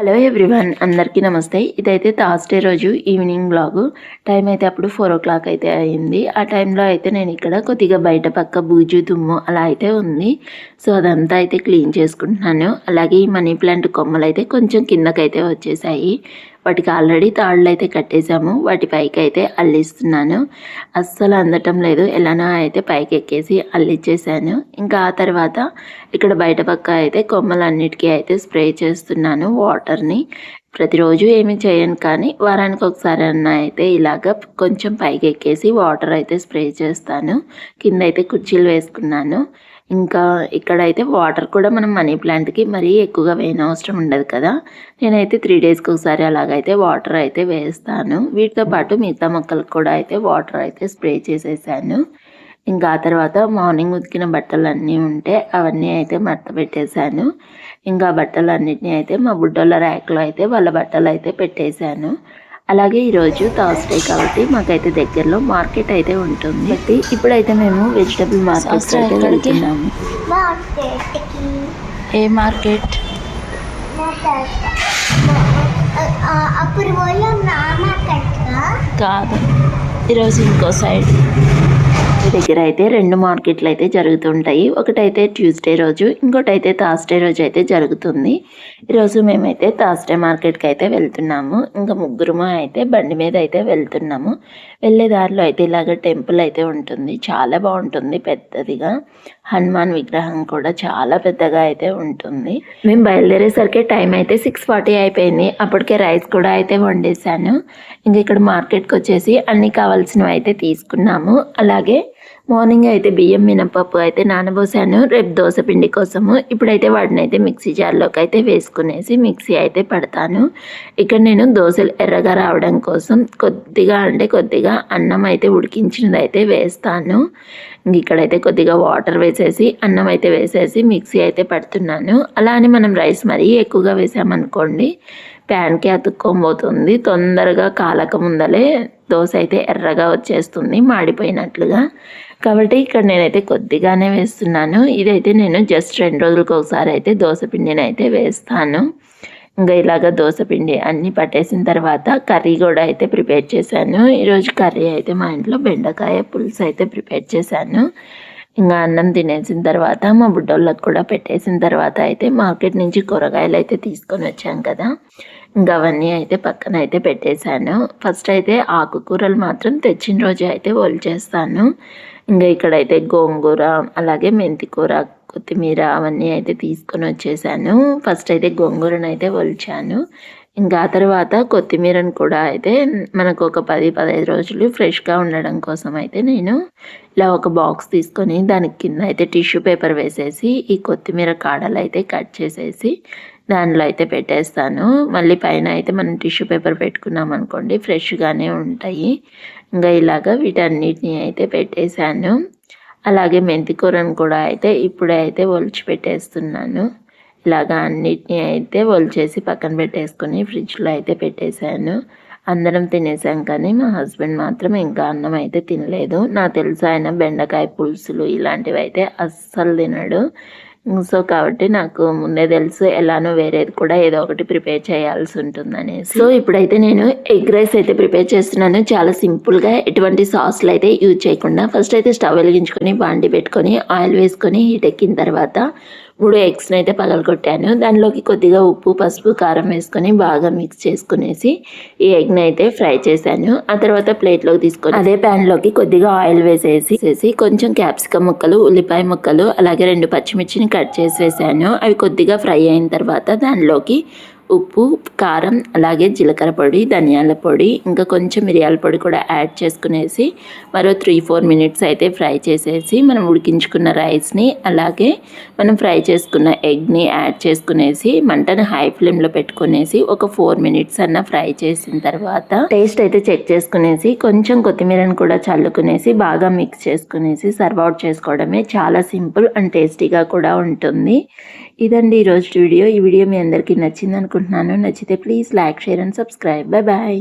Hello everyone అందరికీ నమస్తే. ఇదైతే థర్స్డే రోజు ఈవినింగ్ బ్లాగు. టైం అయితే అప్పుడు ఫోర్ ఓ క్లాక్ అయితే అయింది. ఆ టైంలో అయితే నేను ఇక్కడ కొద్దిగా బయట పక్క బూజు దుమ్ము అలా అయితే ఉంది. సో అదంతా అయితే క్లీన్ చేసుకుంటున్నాను. అలాగే ఈ మనీ ప్లాంట్ కొమ్మలు అయితే కొంచెం కిందకైతే వచ్చేసాయి. వాటికి ఆల్రెడీ తాళ్ళు అయితే కట్టేశాము. వాటి పైకి అయితే అల్లిస్తున్నాను. అస్సలు అందటం లేదు. ఎలానో అయితే పైకి ఎక్కేసి అల్లిచ్చేసాను. ఇంకా ఆ తర్వాత ఇక్కడ బయట పక్క అయితే కొమ్మలన్నిటికీ అయితే స్ప్రే చేస్తున్నాను వాటర్ని. ప్రతిరోజు ఏమి చేయను కానీ వారానికి ఒకసారి అన్న అయితే ఇలాగ కొంచెం పైకి ఎక్కేసి వాటర్ అయితే స్ప్రే చేస్తాను. కింద అయితే కుర్చీలు వేసుకున్నాను. ఇంకా ఇక్కడైతే వాటర్ కూడా మనం మనీ ప్లాంట్కి మరీ ఎక్కువగా వేయనవసరం ఉండదు కదా. నేనైతే త్రీ డేస్కి ఒకసారి అలాగైతే వాటర్ అయితే వేస్తాను. వీటితో పాటు మిగతా మొక్కలకు కూడా అయితే వాటర్ అయితే స్ప్రే చేసేసాను. ఇంకా ఆ తర్వాత మార్నింగ్ ఉతికిన బట్టలు అన్నీ ఉంటే అవన్నీ అయితే మడత పెట్టేశాను. ఇంకా బట్టలు అన్నిటినీ అయితే మా బుడ్డోళ్ళ ర్యాక్లో అయితే వాళ్ళ బట్టలు అయితే పెట్టేశాను. అలాగే ఈరోజు థర్స్డే కాబట్టి మాకైతే దగ్గరలో మార్కెట్ అయితే ఉంటుంది. బట్టి ఇప్పుడైతే మేము వెజిటబుల్ మార్కెట్ అయితే వెళ్తున్నాము. ఏ మార్కెట్? కాదు. ఈరోజు ఇంకో సైడ్. దగ్గర అయితే రెండు మార్కెట్లు అయితే జరుగుతుంటాయి. ఒకటైతే ట్యూస్డే రోజు ఇంకోటైతే థర్స్డే రోజు అయితే జరుగుతుంది. ఈరోజు మేమైతే థర్స్డే మార్కెట్కి అయితే వెళ్తున్నాము. ఇంకా ముగ్గురుము అయితే బండి మీద అయితే వెళ్తున్నాము. వెళ్ళే దారిలో అయితే ఇలాగ టెంపుల్ అయితే ఉంటుంది. చాలా బాగుంటుంది పెద్దదిగా. హనుమాన్ విగ్రహం కూడా చాలా పెద్దగా అయితే ఉంటుంది. మేము బయలుదేరేసరికి టైం అయితే సిక్స్ ఫార్టీ అయిపోయింది. అప్పటికే రైస్ కూడా అయితే వండేసాను. ఇంకా ఇక్కడ మార్కెట్కి వచ్చేసి అన్ని కావాల్సినవి అయితే తీసుకున్నాము. అలాగే మార్నింగ్ అయితే బియ్యం మినపప్పు అయితే నానబోసాను. రేపు దోశ పిండి కోసము ఇప్పుడైతే వాటిని అయితే మిక్సీ జార్లోకి అయితే వేసుకునేసి మిక్సీ అయితే పడతాను. ఇక్కడ నేను దోశలు ఎర్రగా రావడం కోసం కొద్దిగా అంటే కొద్దిగా అన్నం అయితే ఉడికించినది అయితే వేస్తాను. ఇంక ఇక్కడైతే కొద్దిగా వాటర్ వేసేసి అన్నం అయితే వేసేసి మిక్సీ అయితే పడుతున్నాను. అలా అని మనం రైస్ మరీ ఎక్కువగా వేసామనుకోండి ప్యాన్కి అతుక్కోబోతుంది. తొందరగా కాలక ముందలే దోశ అయితే ఎర్రగా వచ్చేస్తుంది మాడిపోయినట్లుగా. కాబట్టి ఇక్కడ నేనైతే కొద్దిగానే వేస్తున్నాను. ఇదైతే నేను జస్ట్ రెండు రోజులకు ఒకసారి అయితే దోశ పిండిని అయితే వేస్తాను. ఇంకా ఇలాగ దోశపిండి అన్నీ పట్టేసిన తర్వాత కర్రీ కూడా అయితే ప్రిపేర్ చేశాను. ఈరోజు కర్రీ అయితే మా ఇంట్లో బెండకాయ పులుసు అయితే ప్రిపేర్ చేశాను. ఇంకా అన్నం తినేసిన తర్వాత మా బుడ్డోళ్ళకి కూడా పెట్టేసిన తర్వాత అయితే మార్కెట్ నుంచి కూరగాయలు అయితే తీసుకొని వచ్చాం కదా. ఇంకా అవన్నీ అయితే పక్కన అయితే పెట్టేశాను. ఫస్ట్ అయితే ఆకుకూరలు మాత్రం తెచ్చిన రోజు అయితే చేస్తాను. ఇంకా ఇక్కడైతే గోంగూర అలాగే మెంతికూర కొత్తిమీర అవన్నీ అయితే తీసుకొని వచ్చేసాను. ఫస్ట్ అయితే గోంగూరను అయితే ఒలిచాను ఇంకా ఆ తర్వాత కొత్తిమీరను కూడా అయితే మనకు ఒక పది పదహైదు రోజులు ఫ్రెష్గా ఉండడం కోసం అయితే నేను ఇలా ఒక బాక్స్ తీసుకొని దానికి కింద అయితే టిష్యూ పేపర్ వేసేసి ఈ కొత్తిమీర కాడలు అయితే కట్ చేసేసి దానిలో అయితే పెట్టేస్తాను. మళ్ళీ పైన అయితే మనం టిష్యూ పేపర్ పెట్టుకున్నాం అనుకోండి ఫ్రెష్గానే ఉంటాయి. ఇంకా ఇలాగ వీటన్నిటిని అయితే పెట్టేశాను. అలాగే మెంతికూరను కూడా అయితే ఇప్పుడే అయితే ఒలిచి పెట్టేస్తున్నాను. ఇలాగా అన్నిటినీ అయితే ఒలిచేసి పక్కన పెట్టేసుకొని ఫ్రిడ్జ్లో అయితే పెట్టేశాను. అందరం తినేసాం కానీ మా హస్బెండ్ మాత్రం ఇంకా అన్నం అయితే తినలేదు. నాకు తెలుసు ఆయన బెండకాయ పులుసులు ఇలాంటివి అయితే అస్సలు తినడు. సో కాబట్టి నాకు ముందే తెలుసు ఎలానో వేరేది కూడా ఏదో ఒకటి ప్రిపేర్ చేయాల్సి ఉంటుందని సో ఇప్పుడైతే నేను ఎగ్ రైస్ అయితే ప్రిపేర్ చేస్తున్నాను. చాలా సింపుల్గా ఎటువంటి సాస్లు అయితే యూజ్ చేయకుండా ఫస్ట్ అయితే స్టవ్ వెలిగించుకొని బాండి పెట్టుకొని ఆయిల్ వేసుకొని హీట్ ఎక్కిన తర్వాత మూడు ఎగ్స్ని అయితే పగలగొట్టాను. దానిలోకి కొద్దిగా ఉప్పు పసుపు కారం వేసుకొని బాగా మిక్స్ చేసుకునేసి ఈ ఎగ్ని అయితే ఫ్రై చేశాను. ఆ తర్వాత ప్లేట్లోకి తీసుకొని అదే ప్యాన్లోకి కొద్దిగా ఆయిల్ వేసేసి వేసి కొంచెం క్యాప్సికమ్ ముక్కలు ఉల్లిపాయ ముక్కలు అలాగే రెండు పచ్చిమిర్చిని కట్ చేసి వేసాను. అవి కొద్దిగా ఫ్రై అయిన తర్వాత దానిలోకి ఉప్పు కారం అలాగే జీలకర్ర పొడి ధనియాల పొడి ఇంకా కొంచెం మిరియాల పొడి కూడా యాడ్ చేసుకునేసి మరో త్రీ ఫోర్ మినిట్స్ అయితే ఫ్రై చేసేసి మనం ఉడికించుకున్న రైస్ని అలాగే మనం ఫ్రై చేసుకున్న ఎగ్ని యాడ్ చేసుకునేసి మంటను హై ఫ్లేమ్లో పెట్టుకునేసి ఒక ఫోర్ మినిట్స్ అన్న ఫ్రై చేసిన తర్వాత టేస్ట్ అయితే చెక్ చేసుకునేసి కొంచెం కొత్తిమీరను కూడా చల్లుకునేసి బాగా మిక్స్ చేసుకునేసి సర్వ్ అవుట్ చేసుకోవడమే చాలా సింపుల్ అండ్ టేస్టీగా కూడా ఉంటుంది. ఇదండి ఈరోజు వీడియో. ఈ వీడియో మీ అందరికీ నచ్చింది అనుకుంటున్నాను. నచ్చితే please like share and subscribe. Bye bye.